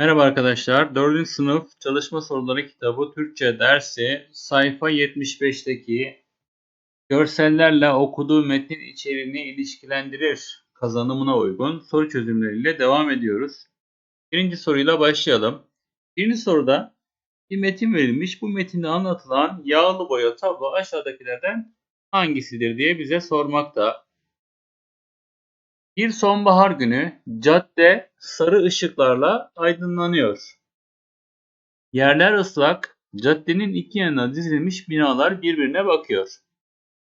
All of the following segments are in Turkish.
Merhaba arkadaşlar. 4. sınıf çalışma soruları kitabı Türkçe dersi sayfa 75'teki görsellerle okuduğu metin içeriğini ilişkilendirir kazanımına uygun soru çözümleriyle devam ediyoruz. Birinci soruyla başlayalım. Birinci soruda bir metin verilmiş. Bu metinde anlatılan yağlı boya tablo aşağıdakilerden hangisidir diye bize sormakta. Bir sonbahar günü cadde sarı ışıklarla aydınlanıyor. Yerler ıslak, caddenin iki yanına dizilmiş binalar birbirine bakıyor.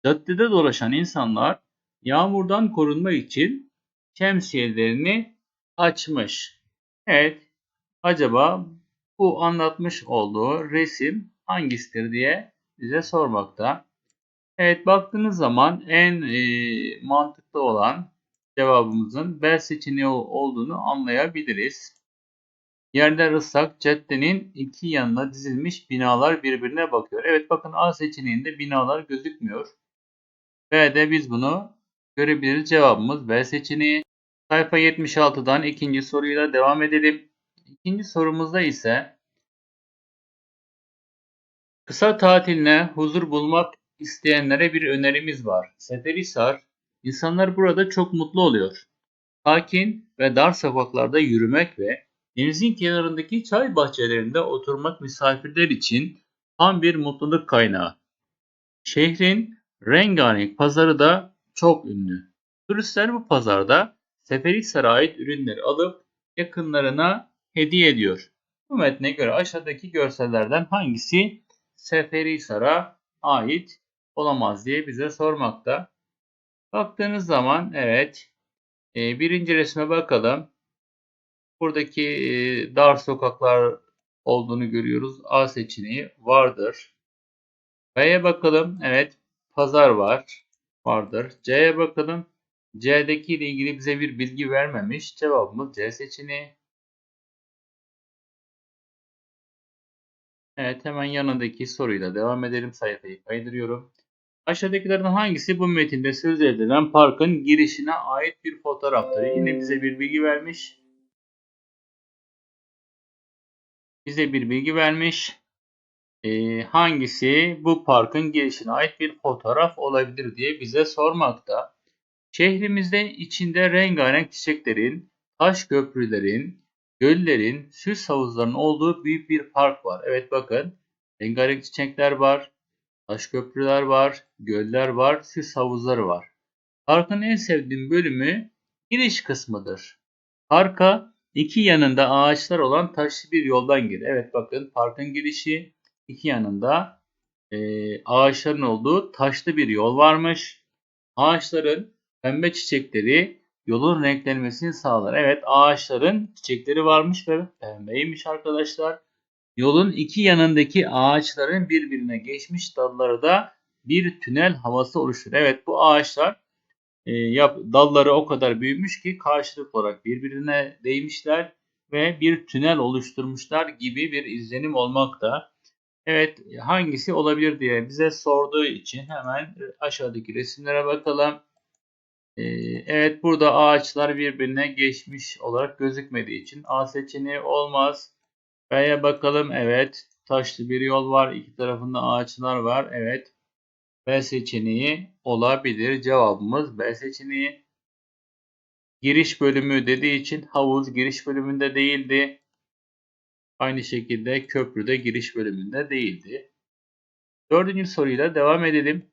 Caddede dolaşan insanlar yağmurdan korunmak için şemsiyelerini açmış. Evet, acaba bu anlatmış olduğu resim hangisidir diye bize sormakta. Evet, baktığınız zaman en e, mantıklı olan cevabımızın B seçeneği olduğunu anlayabiliriz. Yerler ıslak, caddenin iki yanına dizilmiş binalar birbirine bakıyor. Evet bakın A seçeneğinde binalar gözükmüyor. B'de biz bunu görebiliriz. Cevabımız B seçeneği. Sayfa 76'dan ikinci soruyla devam edelim. İkinci sorumuzda ise kısa tatiline huzur bulmak isteyenlere bir önerimiz var. Seferihisar İnsanlar burada çok mutlu oluyor. Sakin ve dar sokaklarda yürümek ve denizin kenarındaki çay bahçelerinde oturmak misafirler için tam bir mutluluk kaynağı. Şehrin rengarenk pazarı da çok ünlü. Turistler bu pazarda Seferihisar'a ait ürünleri alıp yakınlarına hediye ediyor. Bu metne göre aşağıdaki görsellerden hangisi Seferihisar'a ait olamaz diye bize sormakta. Baktığınız zaman evet e, birinci resme bakalım. Buradaki e, dar sokaklar olduğunu görüyoruz. A seçeneği vardır. B'ye bakalım. Evet pazar var. Vardır. C'ye bakalım. C'deki ile ilgili bize bir bilgi vermemiş. Cevabımız C seçeneği. Evet hemen yanındaki soruyla devam edelim. Sayfayı kaydırıyorum. Aşağıdakilerden hangisi bu metinde söz edilen parkın girişine ait bir fotoğraftır? Yine bize bir bilgi vermiş. Bize bir bilgi vermiş. Ee, hangisi bu parkın girişine ait bir fotoğraf olabilir diye bize sormakta. Şehrimizde içinde rengarenk çiçeklerin, taş köprülerin, göllerin, süs havuzlarının olduğu büyük bir park var. Evet bakın rengarenk çiçekler var, Taş köprüler var, göller var, süs havuzları var. Parkın en sevdiğim bölümü giriş kısmıdır. Parka iki yanında ağaçlar olan taşlı bir yoldan gir. Evet bakın parkın girişi iki yanında e, ağaçların olduğu taşlı bir yol varmış. Ağaçların pembe çiçekleri yolun renklenmesini sağlar. Evet ağaçların çiçekleri varmış ve pembeymiş arkadaşlar. Yolun iki yanındaki ağaçların birbirine geçmiş dalları da bir tünel havası oluşturur. Evet bu ağaçlar e, yap, dalları o kadar büyümüş ki karşılıklı olarak birbirine değmişler ve bir tünel oluşturmuşlar gibi bir izlenim olmakta. Evet hangisi olabilir diye bize sorduğu için hemen aşağıdaki resimlere bakalım. Ee, evet burada ağaçlar birbirine geçmiş olarak gözükmediği için A seçeneği olmaz. B'ye bakalım. Evet. Taşlı bir yol var. İki tarafında ağaçlar var. Evet. B seçeneği olabilir. Cevabımız B seçeneği. Giriş bölümü dediği için havuz giriş bölümünde değildi. Aynı şekilde köprü de giriş bölümünde değildi. Dördüncü soruyla devam edelim.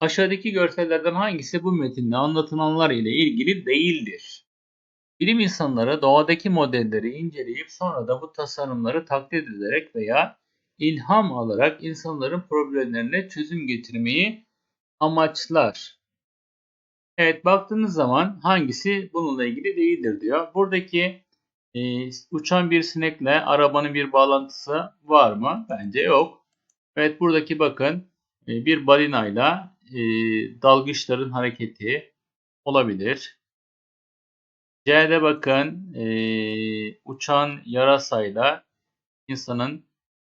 Aşağıdaki görsellerden hangisi bu metinde anlatılanlar ile ilgili değildir? Bilim insanları doğadaki modelleri inceleyip sonra da bu tasarımları taklit ederek veya ilham alarak insanların problemlerine çözüm getirmeyi amaçlar. Evet baktığınız zaman hangisi bununla ilgili değildir diyor. Buradaki e, uçan bir sinekle arabanın bir bağlantısı var mı? Bence yok. Evet buradaki bakın e, bir balinayla e, dalgıçların hareketi olabilir. C'de bakın e, uçan yarasayla insanın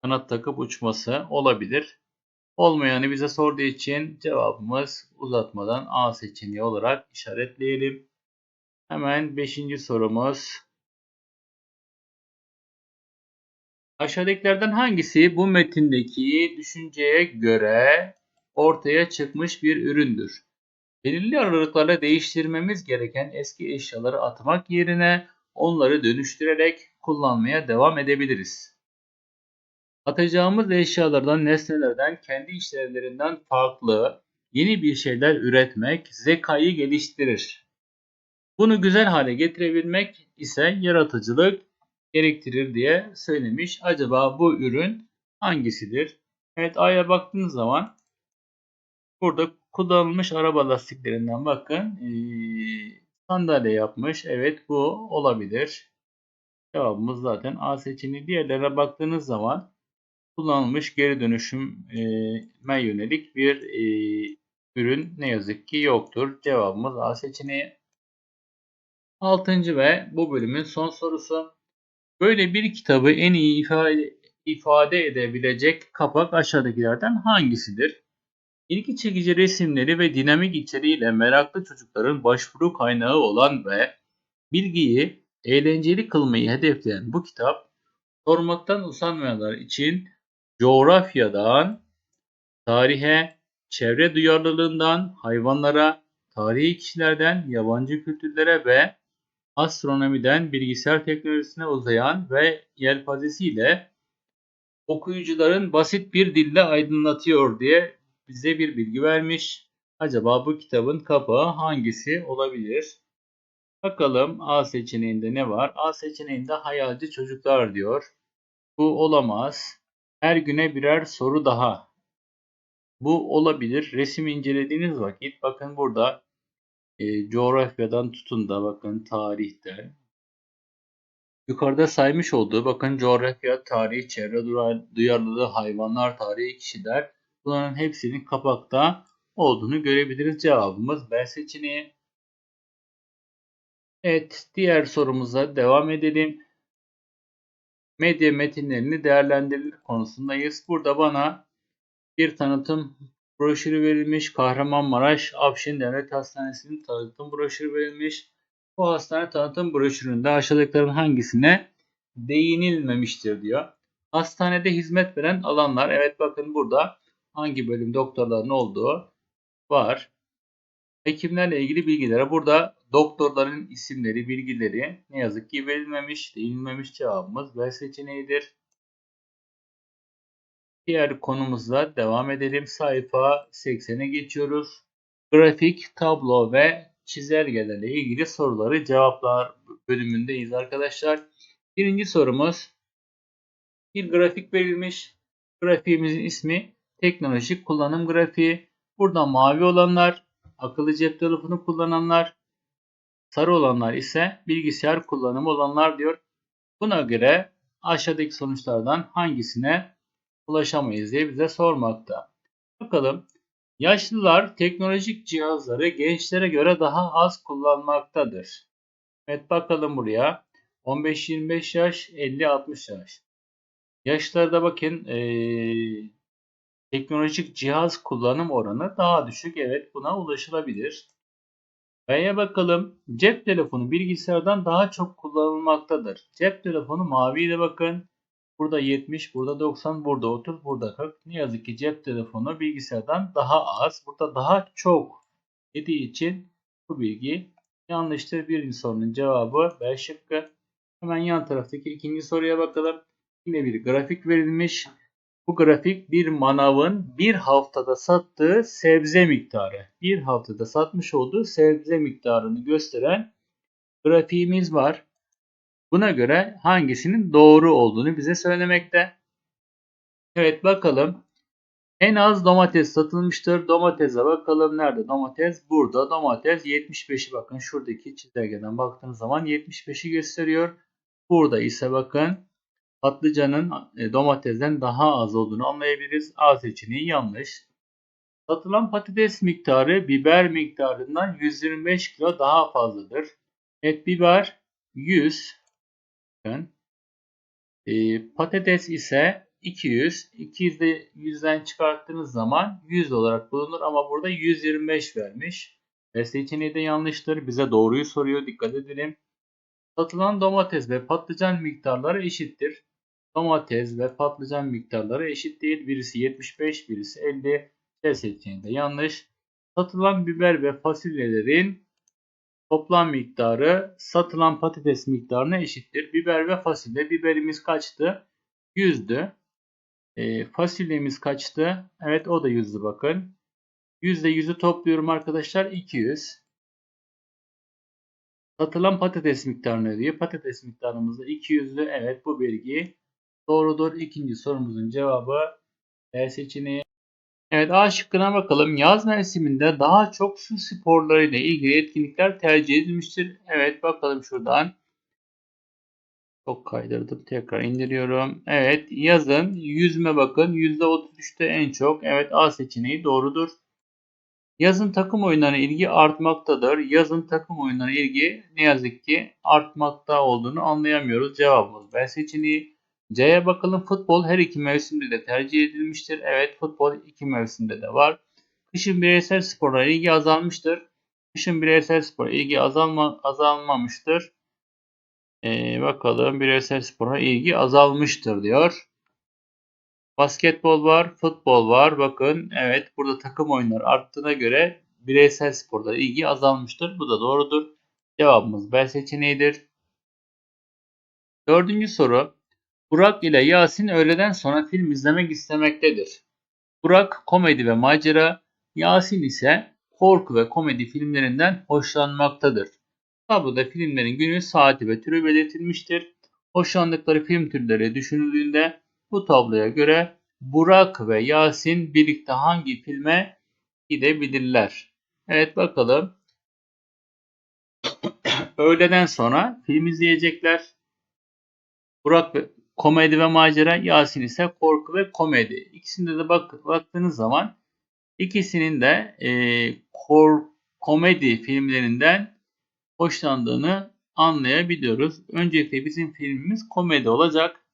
kanat takıp uçması olabilir. Olmayanı bize sorduğu için cevabımız uzatmadan A seçeneği olarak işaretleyelim. Hemen 5. sorumuz. Aşağıdakilerden hangisi bu metindeki düşünceye göre ortaya çıkmış bir üründür? Belirli aralıklarla değiştirmemiz gereken eski eşyaları atmak yerine onları dönüştürerek kullanmaya devam edebiliriz. Atacağımız eşyalardan, nesnelerden, kendi işlevlerinden farklı yeni bir şeyler üretmek zekayı geliştirir. Bunu güzel hale getirebilmek ise yaratıcılık gerektirir diye söylemiş. Acaba bu ürün hangisidir? Evet A'ya baktığınız zaman burada kullanılmış araba lastiklerinden bakın ee, sandalye yapmış. Evet bu olabilir. Cevabımız zaten A seçeneği. Diğerlerine baktığınız zaman kullanılmış geri dönüşüme yönelik bir e, ürün ne yazık ki yoktur. Cevabımız A seçeneği. Altıncı ve bu bölümün son sorusu. Böyle bir kitabı en iyi ifade, ifade edebilecek kapak aşağıdakilerden hangisidir? İlgi çekici resimleri ve dinamik içeriğiyle meraklı çocukların başvuru kaynağı olan ve bilgiyi eğlenceli kılmayı hedefleyen bu kitap, sormaktan usanmayanlar için coğrafyadan, tarihe, çevre duyarlılığından, hayvanlara, tarihi kişilerden, yabancı kültürlere ve astronomiden bilgisayar teknolojisine uzayan ve yelpazesiyle okuyucuların basit bir dille aydınlatıyor diye bize bir bilgi vermiş. Acaba bu kitabın kapağı hangisi olabilir? Bakalım A seçeneğinde ne var? A seçeneğinde hayalci çocuklar diyor. Bu olamaz. Her güne birer soru daha. Bu olabilir. Resim incelediğiniz vakit bakın burada e, coğrafyadan tutun da bakın tarihte. Yukarıda saymış olduğu bakın coğrafya, tarih, çevre duyarlılığı, hayvanlar, tarihi kişiler bunların hepsinin kapakta olduğunu görebiliriz. Cevabımız B seçeneği. Evet, diğer sorumuza devam edelim. Medya metinlerini değerlendirilir konusundayız. Burada bana bir tanıtım broşürü verilmiş. Kahramanmaraş Afşin Devlet Hastanesi'nin tanıtım broşürü verilmiş. Bu hastane tanıtım broşüründe aşağıdakilerin hangisine değinilmemiştir diyor. Hastanede hizmet veren alanlar. Evet bakın burada hangi bölüm doktorların olduğu var. Hekimlerle ilgili bilgilere burada doktorların isimleri, bilgileri ne yazık ki verilmemiş, değinilmemiş cevabımız B seçeneğidir. Diğer konumuzla devam edelim. Sayfa 80'e geçiyoruz. Grafik, tablo ve çizelgelerle ilgili soruları cevaplar bölümündeyiz arkadaşlar. Birinci sorumuz bir grafik verilmiş. Grafiğimizin ismi teknolojik kullanım grafiği. Burada mavi olanlar akıllı cep telefonu kullananlar, sarı olanlar ise bilgisayar kullanımı olanlar diyor. Buna göre aşağıdaki sonuçlardan hangisine ulaşamayız diye bize sormakta. Bakalım yaşlılar teknolojik cihazları gençlere göre daha az kullanmaktadır. Evet bakalım buraya 15-25 yaş 50-60 yaş. Yaşlarda bakın ee, teknolojik cihaz kullanım oranı daha düşük. Evet buna ulaşılabilir. B'ye bakalım. Cep telefonu bilgisayardan daha çok kullanılmaktadır. Cep telefonu maviyle bakın. Burada 70, burada 90, burada 30, burada 40. Ne yazık ki cep telefonu bilgisayardan daha az. Burada daha çok dediği için bu bilgi yanlıştır. Birinci sorunun cevabı B şıkkı. Hemen yan taraftaki ikinci soruya bakalım. Yine bir grafik verilmiş. Bu grafik bir manavın bir haftada sattığı sebze miktarı. Bir haftada satmış olduğu sebze miktarını gösteren grafiğimiz var. Buna göre hangisinin doğru olduğunu bize söylemekte. Evet bakalım. En az domates satılmıştır. Domatese bakalım. Nerede domates? Burada domates 75'i bakın. Şuradaki çizelgeden baktığınız zaman 75'i gösteriyor. Burada ise bakın patlıcanın e, domatesden daha az olduğunu anlayabiliriz. A seçeneği yanlış. Satılan patates miktarı biber miktarından 125 kilo daha fazladır. Et biber 100. E, patates ise 200. 200 de 100'den çıkarttığınız zaman 100 olarak bulunur ama burada 125 vermiş. Ve seçeneği de yanlıştır. Bize doğruyu soruyor. Dikkat edelim. Satılan domates ve patlıcan miktarları eşittir. Domates ve patlıcan miktarları eşit değil. Birisi 75, birisi 50. C seçeneğinde yanlış. Satılan biber ve fasulyelerin toplam miktarı satılan patates miktarına eşittir. Biber ve fasulye. Biberimiz kaçtı? 100'dü. E, fasulyemiz kaçtı? Evet o da 100'dü bakın. %100'ü topluyorum arkadaşlar. 200. Satılan patates miktarını diyor. Patates miktarımız da 200'dü. Evet bu bilgi doğrudur. İkinci sorumuzun cevabı B seçeneği. Evet A şıkkına bakalım. Yaz mevsiminde daha çok su sporlarıyla ilgili etkinlikler tercih edilmiştir. Evet bakalım şuradan. Çok kaydırdım. Tekrar indiriyorum. Evet yazın yüzme bakın. %33'te en çok. Evet A seçeneği doğrudur. Yazın takım oyunlarına ilgi artmaktadır. Yazın takım oyunlarına ilgi ne yazık ki artmakta olduğunu anlayamıyoruz. Cevabımız B seçeneği. C'ye bakalım. Futbol her iki mevsimde de tercih edilmiştir. Evet futbol iki mevsimde de var. Kışın bireysel sporlara ilgi azalmıştır. Kışın bireysel spora ilgi azalma, azalmamıştır. Ee, bakalım bireysel spora ilgi azalmıştır diyor. Basketbol var, futbol var. Bakın evet burada takım oyunları arttığına göre bireysel sporlara ilgi azalmıştır. Bu da doğrudur. Cevabımız B seçeneğidir. Dördüncü soru. Burak ile Yasin öğleden sonra film izlemek istemektedir. Burak komedi ve macera, Yasin ise korku ve komedi filmlerinden hoşlanmaktadır. Tabloda filmlerin günü, saati ve türü belirtilmiştir. Hoşlandıkları film türleri düşünüldüğünde bu tabloya göre Burak ve Yasin birlikte hangi filme gidebilirler? Evet bakalım. Öğleden sonra film izleyecekler. Burak ve komedi ve macera, Yasin ise korku ve komedi. İkisinde de bak, baktığınız zaman ikisinin de e, kor, komedi filmlerinden hoşlandığını anlayabiliyoruz. Öncelikle bizim filmimiz komedi olacak.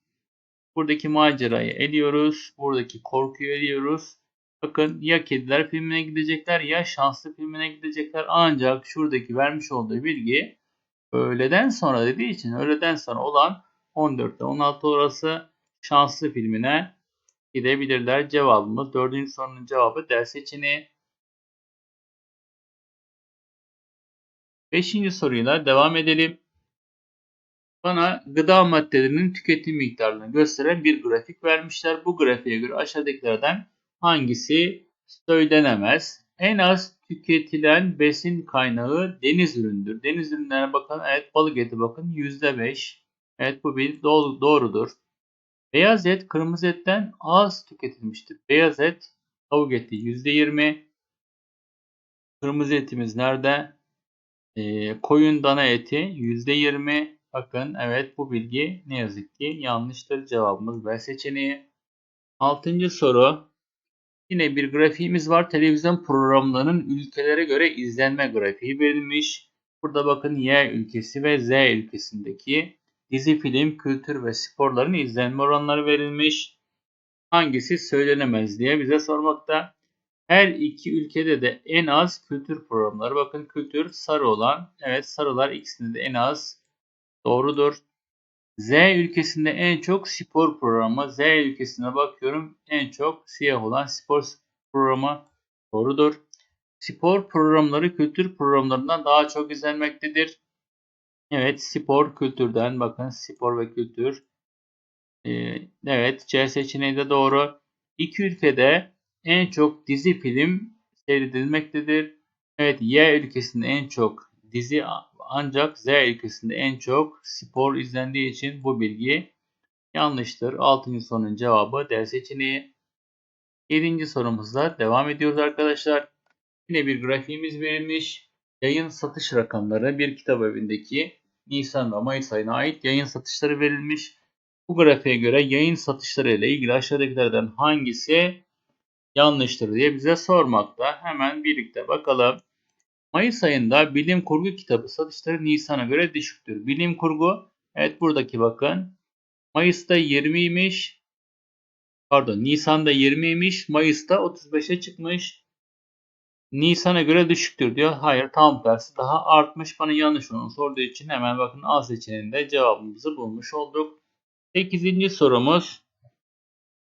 Buradaki macerayı eliyoruz. Buradaki korkuyu eliyoruz. Bakın ya kediler filmine gidecekler ya şanslı filmine gidecekler. Ancak şuradaki vermiş olduğu bilgi öğleden sonra dediği için öğleden sonra olan 14'te 16 orası şanslı filmine gidebilirler. Cevabımız 4. sorunun cevabı D seçeneği. 5. soruyla devam edelim. Bana gıda maddelerinin tüketim miktarını gösteren bir grafik vermişler. Bu grafiğe göre aşağıdakilerden hangisi söylenemez? En az tüketilen besin kaynağı deniz üründür. Deniz ürünlerine bakın. Evet balık eti bakın %5. Evet bu bir doğrudur. Beyaz et kırmızı etten az tüketilmiştir. Beyaz et tavuk eti %20. Kırmızı etimiz nerede? Ee, koyun dana eti %20. Bakın evet bu bilgi ne yazık ki yanlıştır. Cevabımız B seçeneği. Altıncı soru. Yine bir grafiğimiz var. Televizyon programlarının ülkelere göre izlenme grafiği verilmiş. Burada bakın Y ülkesi ve Z ülkesindeki dizi, film, kültür ve sporların izlenme oranları verilmiş. Hangisi söylenemez diye bize sormakta. Her iki ülkede de en az kültür programları. Bakın kültür sarı olan. Evet sarılar ikisinde de en az Doğrudur. Z ülkesinde en çok spor programı. Z ülkesine bakıyorum. En çok siyah olan spor programı. Doğrudur. Spor programları kültür programlarından daha çok izlenmektedir. Evet spor kültürden bakın spor ve kültür. Ee, evet C seçeneği de doğru. İki ülkede en çok dizi film seyredilmektedir. Evet Y ülkesinde en çok dizi ancak Z ülkesinde en çok spor izlendiği için bu bilgi yanlıştır. 6. sorunun cevabı D seçeneği. 7. sorumuzla devam ediyoruz arkadaşlar. Yine bir grafiğimiz verilmiş. Yayın satış rakamları bir kitap evindeki Nisan ve Mayıs ayına ait yayın satışları verilmiş. Bu grafiğe göre yayın satışları ile ilgili aşağıdakilerden hangisi yanlıştır diye bize sormakta. Hemen birlikte bakalım. Mayıs ayında bilim kurgu kitabı satışları Nisan'a göre düşüktür. Bilim kurgu evet buradaki bakın Mayıs'ta 20'ymiş pardon Nisan'da 20'ymiş Mayıs'ta 35'e çıkmış. Nisan'a göre düşüktür diyor. Hayır tam tersi daha artmış. Bana yanlış onu sorduğu için hemen bakın A seçeneğinde cevabımızı bulmuş olduk. 8. sorumuz.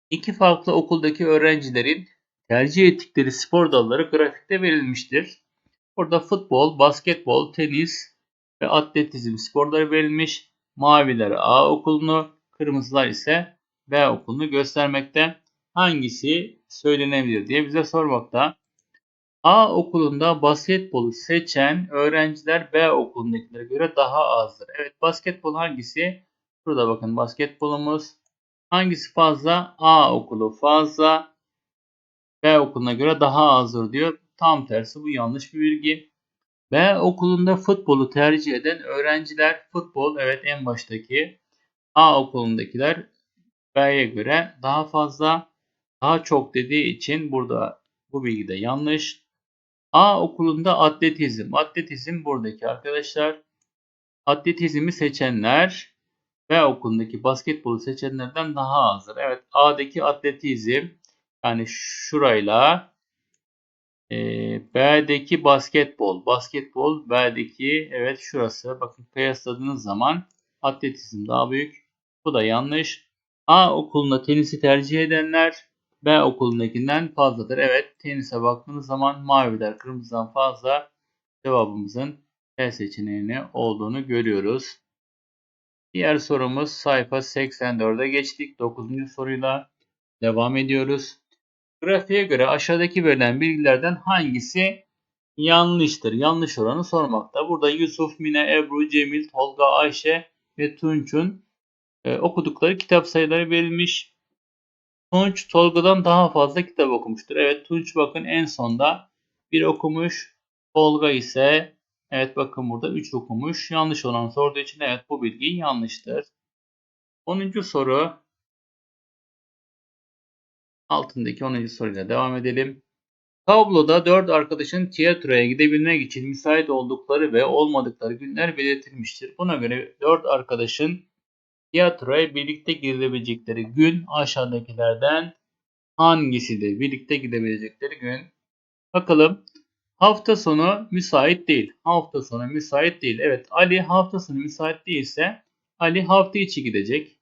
İki farklı okuldaki öğrencilerin tercih ettikleri spor dalları grafikte verilmiştir. Burada futbol, basketbol, tenis ve atletizm sporları verilmiş. Maviler A okulunu, kırmızılar ise B okulunu göstermekte. Hangisi söylenebilir diye bize sormakta. A okulunda basketbolu seçen öğrenciler B okulundakilere göre daha azdır. Evet basketbol hangisi? Burada bakın basketbolumuz. Hangisi fazla? A okulu fazla. B okuluna göre daha azdır diyor. Tam tersi bu yanlış bir bilgi. B okulunda futbolu tercih eden öğrenciler futbol evet en baştaki A okulundakiler B'ye göre daha fazla daha çok dediği için burada bu bilgi de yanlış. A okulunda atletizm. Atletizm buradaki arkadaşlar. Atletizmi seçenler B okulundaki basketbolu seçenlerden daha azdır. Evet A'daki atletizm yani şurayla e, B'deki basketbol. Basketbol B'deki evet şurası. Bakın kıyasladığınız zaman atletizm daha büyük. Bu da yanlış. A okulunda tenisi tercih edenler B okulundakinden fazladır. Evet tenise baktığınız zaman maviler kırmızıdan fazla cevabımızın B seçeneğini olduğunu görüyoruz. Diğer sorumuz sayfa 84'e geçtik. 9. soruyla devam ediyoruz. Grafiğe göre aşağıdaki verilen bilgilerden hangisi yanlıştır? Yanlış oranı sormakta. Burada Yusuf, Mine, Ebru, Cemil, Tolga, Ayşe ve Tunç'un e, okudukları kitap sayıları verilmiş. Tunç Tolga'dan daha fazla kitap okumuştur. Evet Tunç bakın en sonda bir okumuş. Tolga ise evet bakın burada 3 okumuş. Yanlış olan sorduğu için evet bu bilgi yanlıştır. 10. soru altındaki 10. soruyla devam edelim. Tabloda 4 arkadaşın tiyatroya gidebilmek için müsait oldukları ve olmadıkları günler belirtilmiştir. Buna göre 4 arkadaşın tiyatroya birlikte gidebilecekleri gün aşağıdakilerden hangisidir? Birlikte gidebilecekleri gün. Bakalım. Hafta sonu müsait değil. Hafta sonu müsait değil. Evet Ali hafta sonu müsait değilse Ali hafta içi gidecek.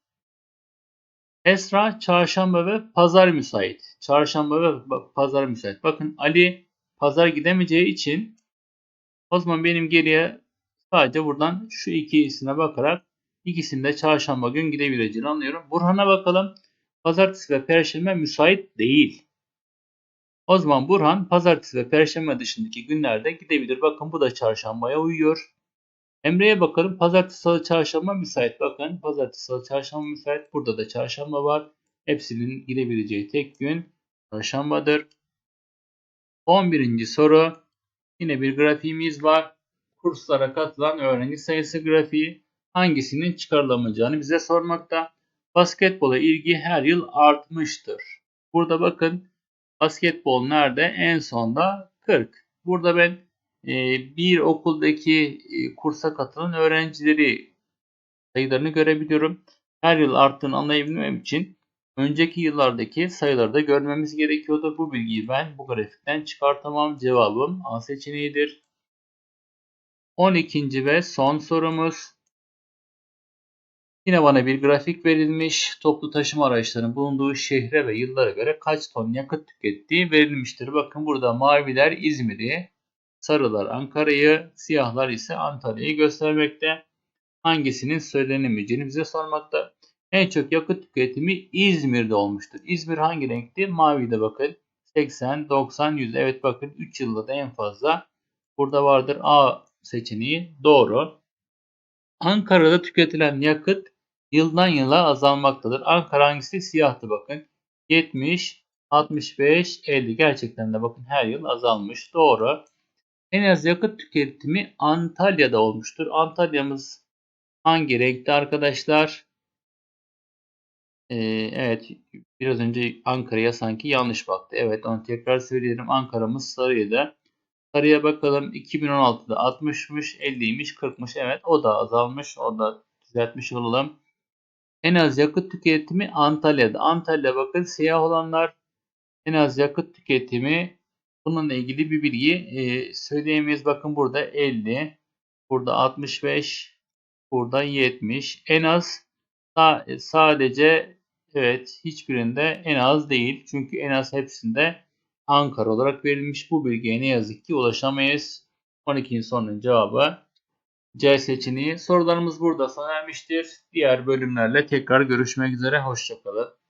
Esra çarşamba ve pazar müsait. Çarşamba ve pazar müsait. Bakın Ali pazar gidemeyeceği için o zaman benim geriye sadece buradan şu ikisine bakarak ikisinde çarşamba gün gidebileceğini anlıyorum. Burhan'a bakalım. Pazartesi ve perşembe müsait değil. O zaman Burhan pazartesi ve perşembe dışındaki günlerde gidebilir. Bakın bu da çarşambaya uyuyor. Emre'ye bakalım. Pazartesi, salı, çarşamba müsait. Bakın pazartesi, salı, çarşamba müsait. Burada da çarşamba var. Hepsinin gidebileceği tek gün çarşambadır. 11. soru. Yine bir grafiğimiz var. Kurslara katılan öğrenci sayısı grafiği hangisinin çıkarılamayacağını bize sormakta. Basketbola ilgi her yıl artmıştır. Burada bakın basketbol nerede? En sonda 40. Burada ben e, bir okuldaki e, kursa katılan öğrencileri sayılarını görebiliyorum. Her yıl arttığını anlayabilmem için önceki yıllardaki sayıları da görmemiz gerekiyordu. Bu bilgiyi ben bu grafikten çıkartamam. Cevabım A seçeneğidir. 12. ve son sorumuz. Yine bana bir grafik verilmiş. Toplu taşıma araçlarının bulunduğu şehre ve yıllara göre kaç ton yakıt tükettiği verilmiştir. Bakın burada maviler İzmir'i, sarılar Ankara'yı, siyahlar ise Antalya'yı göstermekte. Hangisinin söylenemeyeceğini bize sormakta. En çok yakıt tüketimi İzmir'de olmuştur. İzmir hangi renkti? Mavi de bakın. 80, 90, 100. Evet bakın 3 yılda da en fazla burada vardır. A seçeneği doğru. Ankara'da tüketilen yakıt yıldan yıla azalmaktadır. Ankara hangisi? Siyahtı bakın. 70, 65, 50 gerçekten de bakın her yıl azalmış. Doğru. En az yakıt tüketimi Antalya'da olmuştur. Antalya'mız hangi renkte arkadaşlar? Ee, evet biraz önce Ankara'ya sanki yanlış baktı. Evet onu tekrar söyleyelim. Ankara'mız sarıydı. Sarıya bakalım 2016'da 60'mış 50'ymiş 40'mış. Evet o da azalmış. O da düzeltmiş olalım. En az yakıt tüketimi Antalya'da. Antalya bakın siyah olanlar en az yakıt tüketimi bununla ilgili bir bilgi e, söyleyemeyiz. Bakın burada 50, burada 65, burada 70. En az Sa- sadece evet hiçbirinde en az değil. Çünkü en az hepsinde Ankara olarak verilmiş. Bu bilgiye ne yazık ki ulaşamayız. 12'nin sorunun cevabı C seçeneği. Sorularımız burada sona ermiştir. Diğer bölümlerle tekrar görüşmek üzere. Hoşçakalın.